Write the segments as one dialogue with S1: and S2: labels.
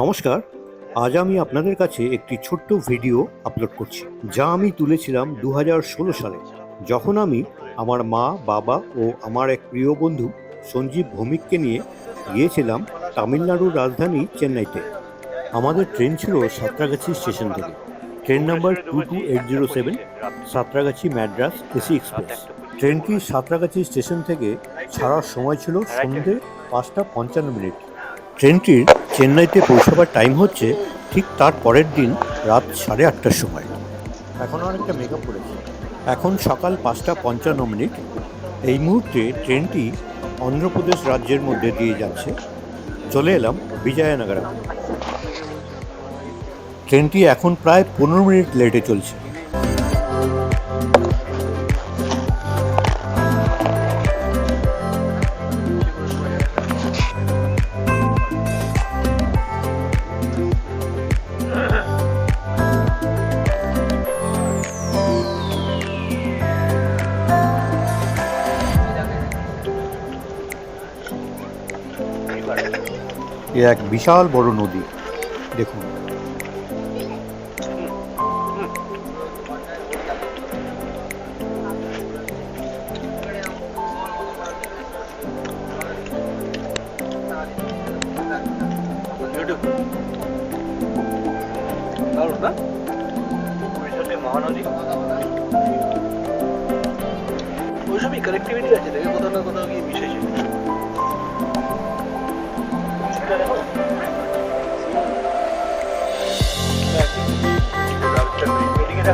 S1: নমস্কার, আজ আমি আপনাদের কাছে একটি ছোট্ট ভিডিও আপলোড করছি, যা আমি তুলেছিলাম দু হাজার ষোলো সালে। যখন আমি আমার মা, বাবা ও আমার এক প্রিয় বন্ধু সঞ্জীব ভৌমিককে নিয়ে গিয়েছিলাম তামিলনাড়ুর রাজধানী চেন্নাইতে। আমাদের ট্রেন ছিল সাঁতরাগাছি স্টেশন থেকে। Train number two two eight zero seven, Santragachi Madras AC express. ট্রেনটি সাঁতরাগাছি স্টেশন থেকে ছাড়ার সময় ছিল সন্ধ্যে পাঁচটা পঞ্চান্ন মিনিট। ট্রেনটির চেন্নাইতে পৌঁছাবার টাইম হচ্ছে ঠিক তার পরের দিন রাত সাড়ে আটটার সময়। এখন অনেকটা মেকআপ করেছে। এখন সকাল পাঁচটা পঞ্চান্ন মিনিট এই মুহূর্তে ট্রেনটি অন্ধ্রপ্রদেশ রাজ্যের মধ্যে দিয়ে যাচ্ছে। চলে এলাম বিজয়নগরম ট্রেনটি এখন প্রায় পনেরো মিনিট লেটে চলছে। এ এক বিশাল বড় নদী। দেখুন।
S2: ওই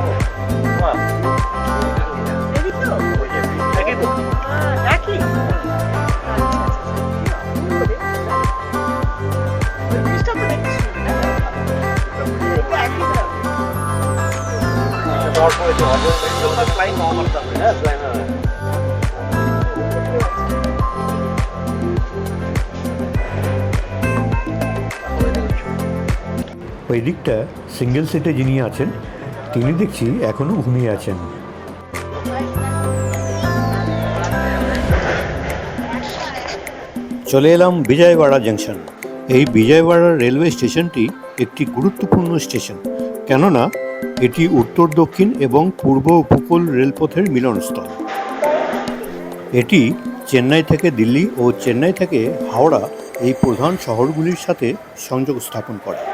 S1: দিকটা সিঙ্গেল সিটে যিনি আছেন তিনি দেখছি এখনও ঘুমিয়ে আছেন। চলে এলাম বিজয়ওয়াড়া জাংশন। এই বিজয়ওয়াড়া রেলওয়ে স্টেশনটি একটি গুরুত্বপূর্ণ স্টেশন। কেননা, এটি উত্তর, দক্ষিণ এবং পূর্ব উপকূল রেলপথের মিলনস্থল। এটি চেন্নাই থেকে দিল্লি ও চেন্নাই থেকে হাওড়া এই প্রধান শহরগুলির সাথে সংযোগ স্থাপন করে।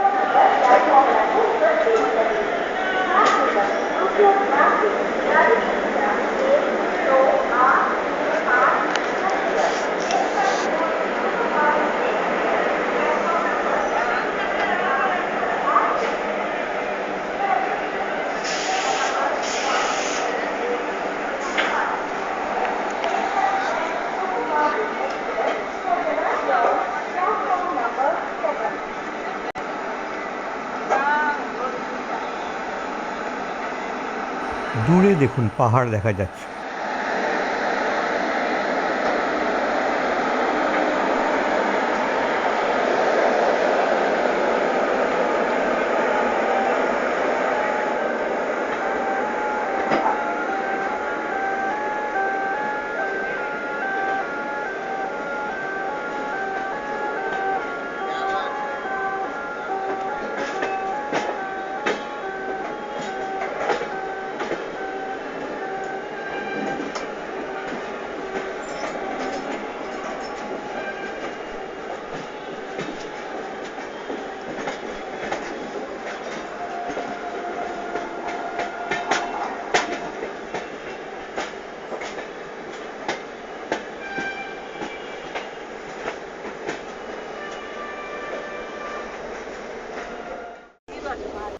S1: দেখুন পাহাড় দেখা যাচ্ছে।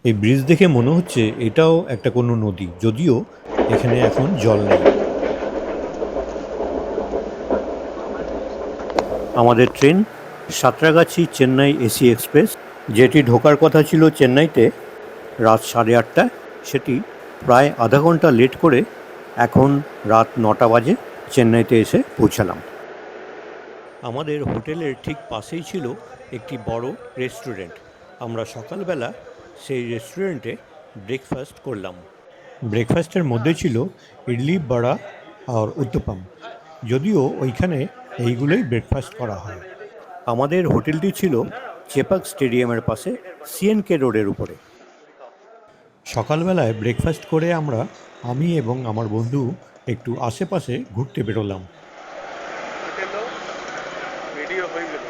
S1: এই ব্রিজ দেখে মনে হচ্ছে এটাও একটা কোনো নদী, যদিও এখানে এখন জল নেই। আমাদের train Santragachi Chennai AC express, যেটি ঢোকার কথা ছিল চেন্নাইতে রাত সাড়ে আটটায়, সেটি প্রায় আধা ঘণ্টা লেট করে এখন রাত নটা বাজে চেন্নাইতে এসে পৌঁছালাম। আমাদের হোটেলের ঠিক পাশেই ছিল একটি বড় রেস্টুরেন্ট। আমরা সকালবেলা সেই রেস্টুরেন্টে ব্রেকফাস্ট করলাম। ব্রেকফাস্টের মধ্যে ছিল ইডলি বড়া আর উত্তপম। যদিও ওইখানে এইগুলোই ব্রেকফাস্ট করা হয়। আমাদের হোটেলটি ছিল চেপাক স্টেডিয়ামের পাশে সিএনকে রোডের উপরে। সকালবেলায় ব্রেকফাস্ট করে আমরা আমি এবং আমার বন্ধু একটু আশেপাশে ঘুরতে বেরোলাম
S2: ভিডিও হয়ে গেল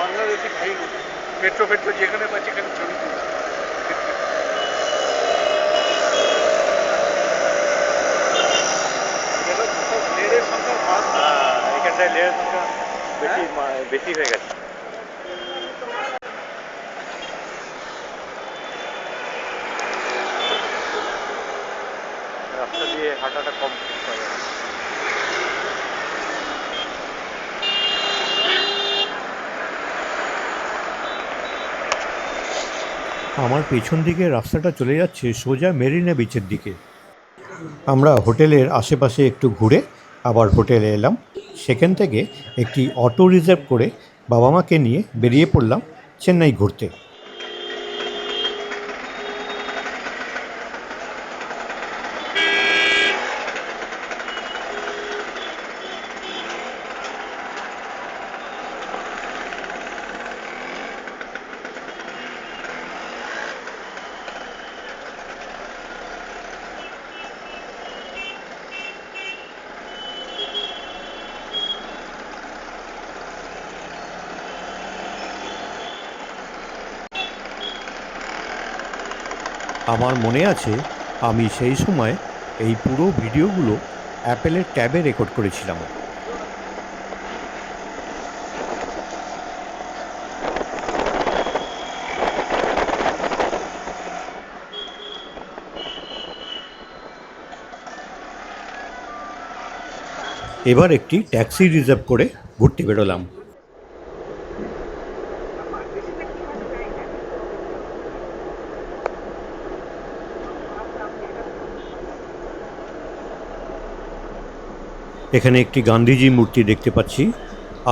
S2: বাংলাদেশি ভাই মেট্রো ফেট্রো যেখানে পাচ্ছি সেখানে ছবি তুলি এটা সব লেডের সংখ্যা বাদ
S3: এখানটায় লেয়ার সংখ্যা বেশি মা- বেশি হয়ে গেছে রাস্তা দিয়ে হাঁটাটা কম করতে
S1: আমার পেছন দিকে রাস্তাটা চলে যাচ্ছে, সোজা মেরিনা বিচের দিকে। আমরা হোটেলের আশেপাশে একটু ঘুরে আবার হোটেলে এলাম। সেখান থেকে একটি অটো রিজার্ভ করে বাবা মাকে নিয়ে বেরিয়ে পড়লাম চেন্নাই ঘুরতে। আমার মনে আছে, আমি সেই সময় এই পুরো ভিডিওগুলো অ্যাপেলের ট্যাবে রেকর্ড করেছিলাম। এবার একটি ট্যাক্সি রিজার্ভ করে ঘুরতে বেরোলাম। এখানে একটি গান্ধীজি মূর্তি দেখতে পাচ্ছি।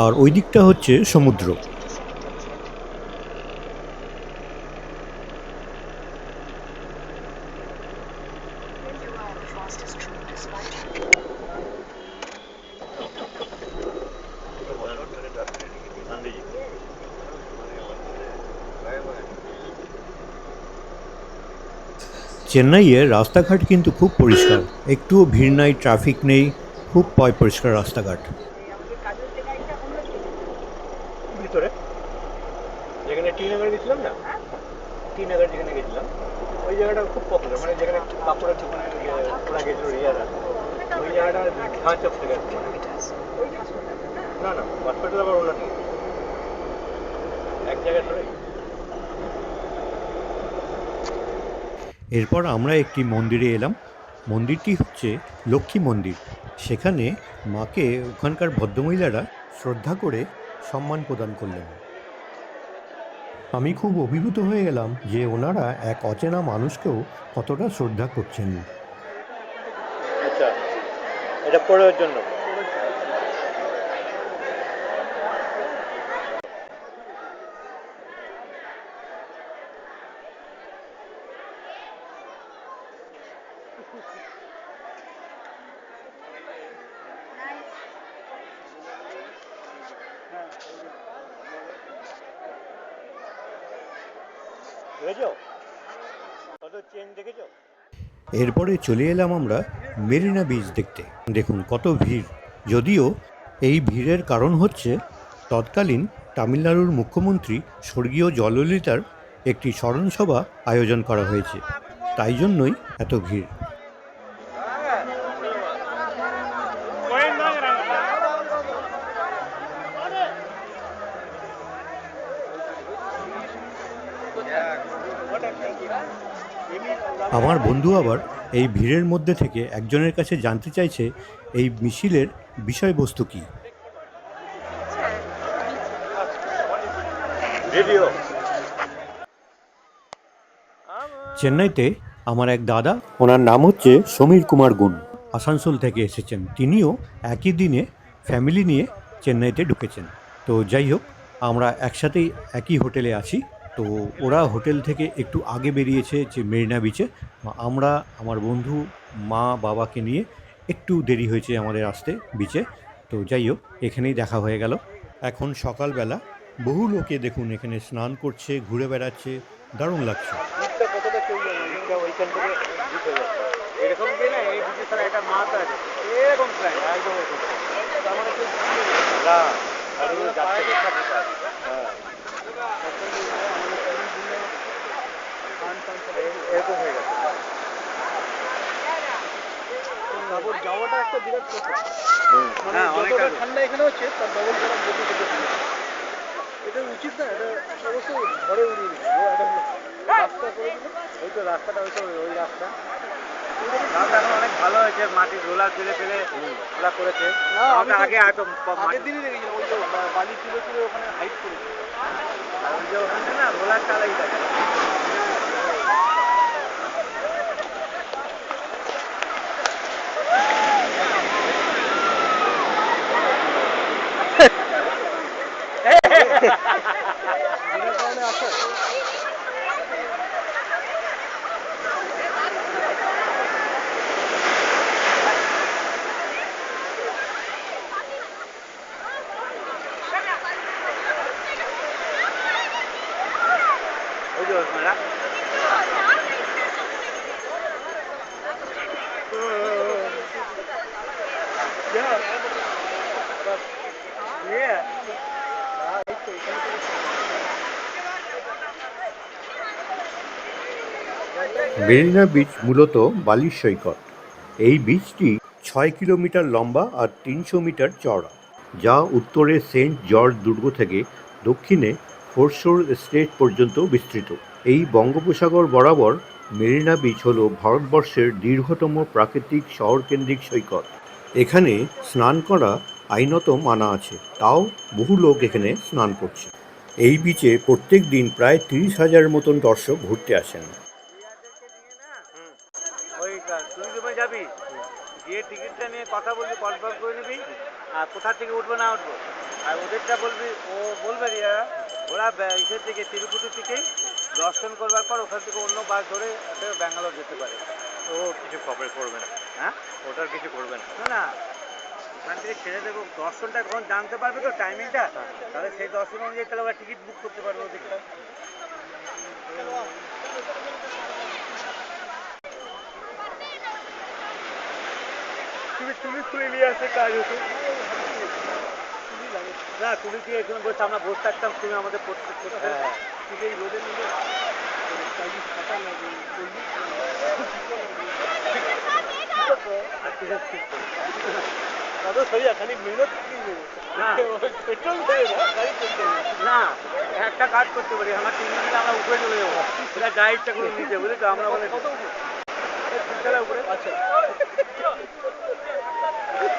S1: আর ওই দিকটা হচ্ছে সমুদ্র। চেন্নাইয়ের রাস্তাঘাট কিন্তু খুব পরিষ্কার। একটুও ভিড় নাই, ট্রাফিক নেই খুব পয় পরিষ্কার রাস্তাঘাট।
S3: ভিতরে? যেখানে টি নগর গেছিলাম না? টি নগর যেখানে গেছিলাম ওই জায়গাটা খুব পপুলার মানে যেখানে কাপড়ের দোকানে ইয়ে, ওরা গেছিল রিয়ারা ওই জায়গাটা চক থেকে আছে। না না হসপিটাল আবার অন্য এক জায়গায় ধরে
S1: এরপর আমরা একটি মন্দিরে এলাম। মন্দিরটি হচ্ছে লক্ষ্মী মন্দির। সেখানে মাকে ওখানকার ভদ্রমহিলারা শ্রদ্ধা করে সম্মান প্রদান করলেন। আমি খুব অভিভূত হয়ে গেলাম যে ওনারা এক অচেনা মানুষকেও কতটা শ্রদ্ধা করছেন।
S3: আচ্ছা এটা পড়ার জন্য।
S1: এরপরে চলে এলাম আমরা মেরিনা বিচ দেখতে। দেখুন কত ভিড়। যদিও এই ভিড়ের কারণ হচ্ছে, তৎকালীন তামিলনাড়ুর মুখ্যমন্ত্রী স্বর্গীয় জললিতার একটি স্মরণসভা আয়োজন করা হয়েছে। তাই জন্যই এত ভিড়। আমার বন্ধু আবার এই ভিড়ের মধ্যে থেকে একজনের কাছে জানতে চাইছে এই মিছিলের বিষয়বস্তু কী। চেন্নাইতে আমার এক দাদা ওনার নাম হচ্ছে সমীর কুমার গুণ। আসানসোল থেকে এসেছেন। তিনিও একই দিনে ফ্যামিলি নিয়ে চেন্নাইতে ঢুকেছেন। তো যাই হোক আমরা একসাথেই একই হোটেলে আছি। তো ওরা হোটেল থেকে একটু আগে বেরিয়েছে যে মেরিনা বিচে। আমরা আমার বন্ধু মা বাবাকে নিয়ে একটু দেরি হয়েছে আমাদের আসতে বিচে। তো যাই হোক এখানেই দেখা হয়ে গেল। এখন সকালবেলা বহু লোকে দেখুন এখানে স্নান করছে ঘুরে বেড়াচ্ছে দারুণ লাগছে।
S4: এরকম দিয়ে না এই বিচের সাথে একটা মাছ আছে? এরকম একদম এরকম হ্যাঁ এই- এরকম গেছে তারপর যাওয়াটা একটা বিরাট কথা মানে যতটা ঠান্ডা এখানে হচ্ছে তার ডবল গরম যেতে যেতে এটা উচিত না এটা অবশ্য ঘরে উড়িয়ে দিল রাস্তা করে দিল ওই তো রাস্তাটা ওই ওই রাস্তা। রাস্তা এখন অনেক ভালো হয়েছে মাটির রোলার ফেলে ফেলে ওরা করেছে। আগে এত আগের দিনই দেখেছিলাম ওই যে বালি তুলে তুলে ওখানে হাইট করেছে। ওই যে ওখানে না রোলার চালাই থাকে Hey!
S1: মেরিনা বিচ মূলত বালির সৈকত। এই বিচটি ছয় কিলোমিটার লম্বা আর তিনশো মিটার চওড়া, যা উত্তরে সেন্ট জর্জ দুর্গ থেকে দক্ষিণে ফোরশোর স্টেট পর্যন্ত বিস্তৃত। এই বঙ্গোপসাগর বরাবর মেরিনা বিচ হল ভারতবর্ষের দীর্ঘতম প্রাকৃতিক শহরকেন্দ্রিক সৈকত। এখানে স্নান করা আইনত মানা আছে, তাও বহু লোক এখানে স্নান করছে। এই বিচে প্রত্যেক দিন প্রায় তিরিশ হাজার মতন দর্শক ঘুরতে আসেন
S4: ওই কা- তুই তুমি যাবি গিয়ে টিকিটটা নিয়ে কথা বলবি কনফার্ম করে নিবি। আর কোথা থেকে উঠবো না উঠবো? আর ওদেরটা বলবি ও বলবে ওরা ইসের থেকে তিরুপতি থেকেই দর্শন করবার পর ওখান থেকে অন্য বাস ধরে ব্যাঙ্গালোর যেতে পারে। ও কিছু খবর করবে না। হ্যাঁ? ওটার কিছু করবে না। না না। ওখান থেকে ছেড়ে দেবো। দর্শনটা কখন জানতে পারবে তো টাইমিংটা তাহলে সেই দর্শন অনুযায়ী তাহলে ওরা টিকিট বুক করতে পারবে ওদিকটা তুমি তুমি খুলে নিয়ে আসে কাজ হতো না তুমি কি এখানে বসে আমরা বসে থাকতাম তুমি আমাদের প্রত্যেক তুমি এই রোদের মধ্যে না। একটা কাজ করতে পারি। আমরা তিন মিনিট আমরা উপরে চলে যাব। গাইডটা করে নিতে বুঝলি তো আমরা কত উপরে আচ্ছা।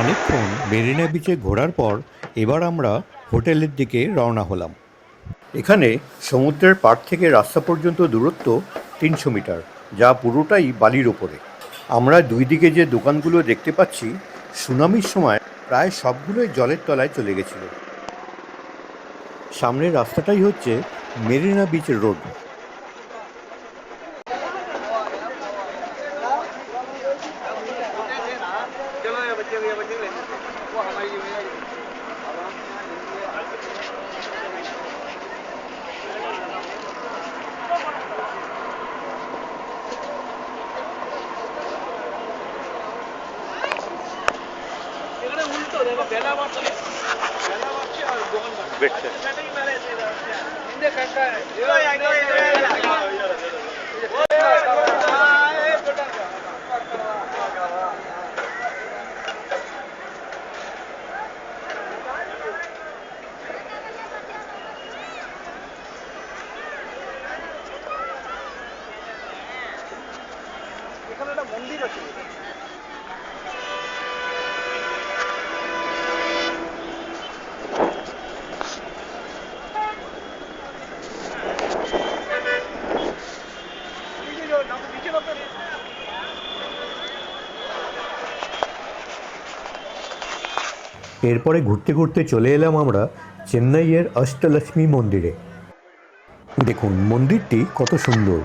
S1: অনেকক্ষণ মেরিনা বিচে ঘোরার পর এবার আমরা হোটেলের দিকে রওনা হলাম। এখানে সমুদ্রের পাড় থেকে রাস্তা পর্যন্ত দূরত্ব তিনশো মিটার, যা পুরোটাই বালির ওপরে। আমরা দুই দিকে যে দোকানগুলো দেখতে পাচ্ছি, সুনামির সময় প্রায় সবগুলোই জলের তলায় চলে গেছিল। সামনের রাস্তাটাই হচ্ছে
S4: Marina beach road
S2: leche. Şimdi kanka. Yok, yok, yok.
S1: এরপরে ঘুরতে ঘুরতে চলে এলাম আমরা চেন্নাইয়ের অষ্টলক্ষ্মী মন্দিরে। দেখুন মন্দিরটি কত সুন্দর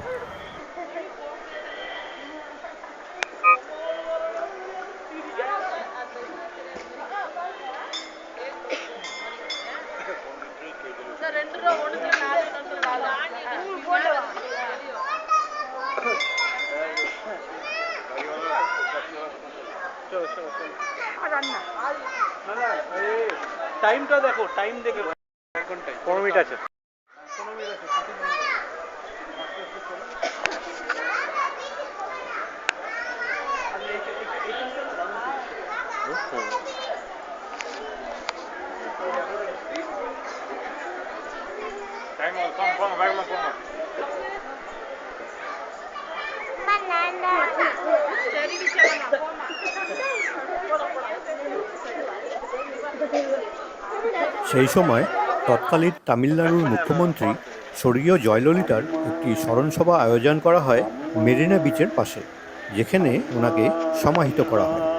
S2: চলো চলো চলো
S5: আর রান্না
S2: না না এই টাইমটা দেখো টাইম দেখে
S4: পনেরো মিনিট আছে
S2: পনেরো মিনিট আছে। আস্তে আস্তে চলো। আর এইটা- এইটা- এইখানটা না রান্না করছে।
S5: Jadi bicara apa?
S1: সেই সময় তৎকালীন তামিলনাড়ুর মুখ্যমন্ত্রী স্বর্গীয় জয়ললিতার একটি স্মরণসভা আয়োজন করা হয় মেরিনা বিচের পাশে, যেখানে ওনাকে সমাহিত করা হয়।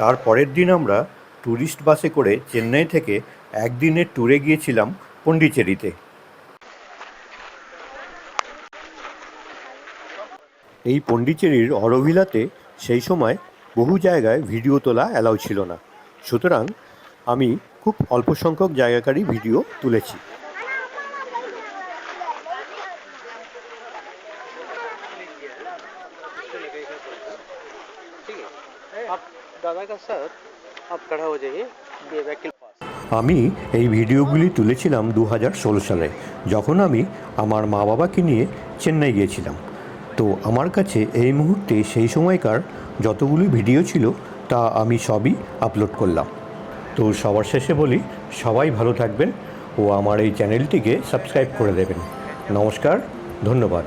S1: তার পরের দিন আমরা ট্যুরিস্ট বাসে করে চেন্নাই থেকে একদিনের ট্যুরে গিয়েছিলাম পন্ডিচেরিতে এই পন্ডিচেরির অরভিলাতে সেই সময় বহু জায়গায় ভিডিও তোলা অ্যালাউ ছিল না। সুতরাং আমি খুব অল্প সংখ্যক জায়গাকারই ভিডিও তুলেছি। আমি এই ভিডিওগুলি তুলেছিলাম দু ষোলো সালে, যখন আমি আমার মা বাবাকে নিয়ে চেন্নাই গিয়েছিলাম। তো আমার কাছে এই মুহূর্তে সেই সময়কার যতগুলি ভিডিও ছিল, তা আমি সবই আপলোড করলাম। তো সবার শেষে বলি, সবাই ভালো থাকবেন ও আমার এই চ্যানেলটিকে সাবস্ক্রাইব করে দেবেন। নমস্কার, ধন্যবাদ।